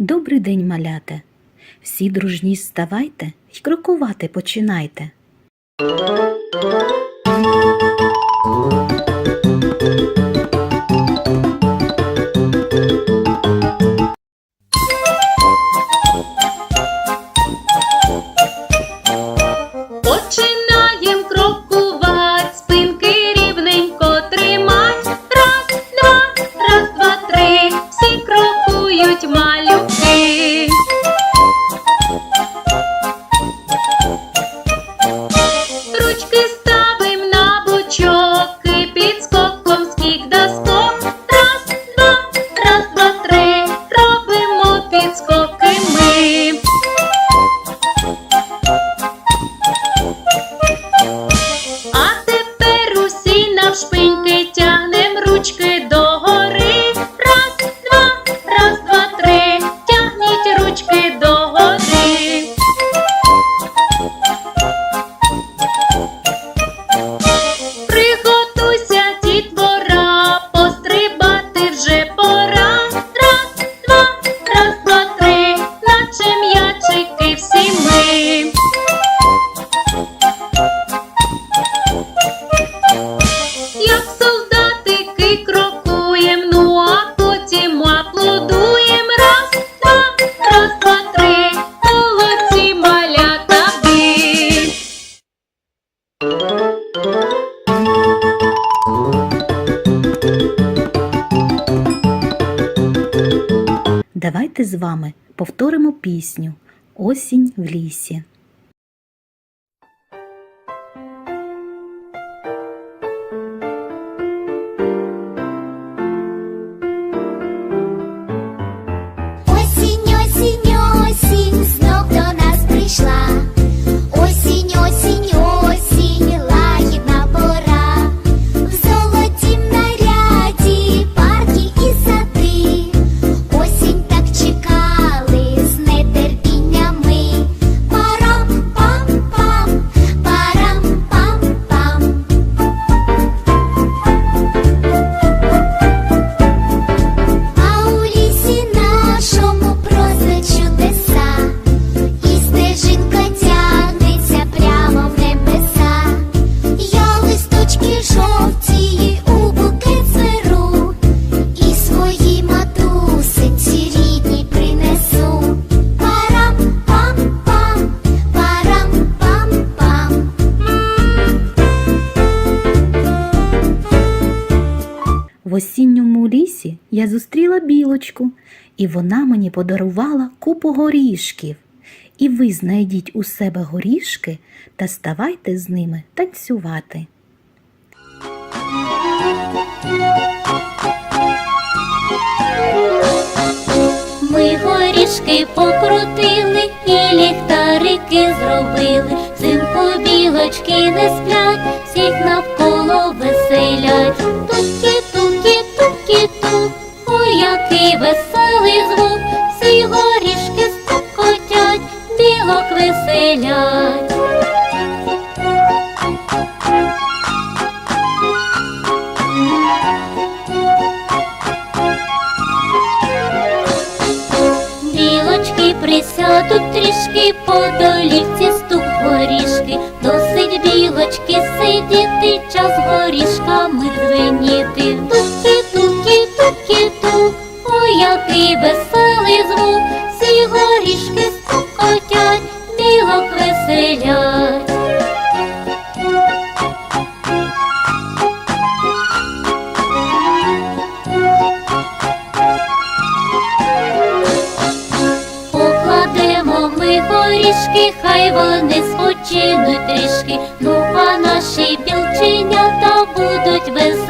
Добрий день, малята. Всі дружні ставайте й крокувати починайте. Давайте з вами повторимо пісню Осінь в лісі. Осінньому лісі я зустріла білочку, і вона мені подарувала купу горішків. І ви знайдіть у себе горішки та ставайте з ними танцювати. Ми горішки покрутили і ліхтарики зробили. Взимку білочки не сплять, всіх навколо ой, який веселий звук, всі горішки стукотять, білок веселять. Білочки присядуть трішки по долівці стук горішки. Досить білочки сидіти, час горішками дзвеніти. Веселять. Покладемо ми горішки, хай вони спочинуть трішки. Ну а наші білченята будуть весело